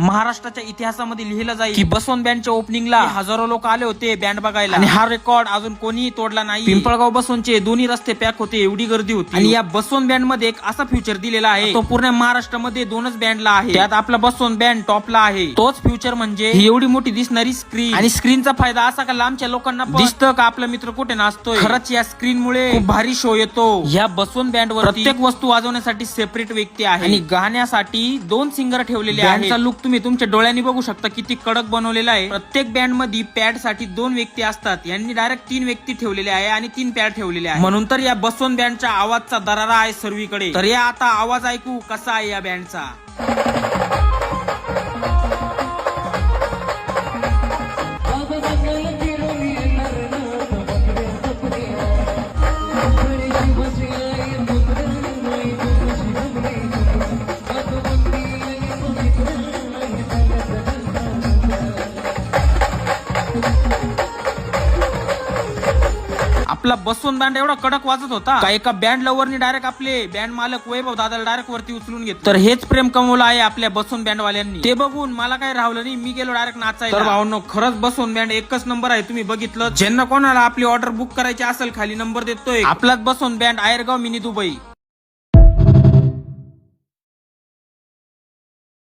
महाराष्ट्राच्या इतिहासामध्ये लिहिलं जाईल की बसवंत बँडच्या ओपनिंगला हजारो लोक आले होते बँड बघायला. आणि हा रेकॉर्ड अजून कोणीही तोडला नाही. पिंपळगाव बसवंतचे दोन्ही रस्ते पॅक होते एवढी गर्दी होती. आणि या बसवंत बँडमध्ये एक असा फ्युचर दिलेला आहे. तो पूर्ण महाराष्ट्रामध्ये दोनच बँडला आहे. त्यात आपला बसवंत बँड टॉपला आहे. तोच फ्युचर म्हणजे ही एवढी मोठी दिसणारी स्क्रीन आणि स्क्रीनचा फायदा असा का लांबच्या लोकांना दिसतं का आपला मित्र कुठे नाचतोय? खरंच या स्क्रीन मुळे भारी शो येतो. या बसवंत बँड वर प्रत्येक वस्तू वाजवण्यासाठी सेपरेट व्यक्ती आहे. आणि गाण्यासाठी दोन सिंगर ठेवलेले आहेत. बँडचा लुक तुम्ही तुमच्या डोळ्यांनी बघू शकता किती कडक बनवलेला आहे. प्रत्येक बँडमध्ये पॅडसाठी दोन व्यक्ती असतात. यांनी डायरेक्ट तीन व्यक्ती ठेवलेले आहे आणि तीन पॅड ठेवलेले आहे. म्हणून तर या बसवंत बँडच्या आवाजचा दरारा आहे सर्वीकडे. तर या आता आवाज ऐकू कसा आहे या बँडचा आपला बसवंत बँड एवढा कडक वाजत होता. का एका बँड लवरनी डायरेक्ट आपले बँड मालक वैभव दादाला डायरेक्ट वरती उचलून घेत तर हेच प्रेम कमवलं आहे आपल्या बसवंत बँड वाल्यांनी. ते बघून मला काही राहलं नाही मी गेलो डायरेक्ट नाचायला. तर भावनो खरंच बसवंत बँड एकच नंबर आहे तुम्ही बघितलं. ज्यांना कोणाला आपली ऑर्डर बुक करायची असेल खाली नंबर देतोय. आपलाच Baswant band Ayargaon mini Dubai.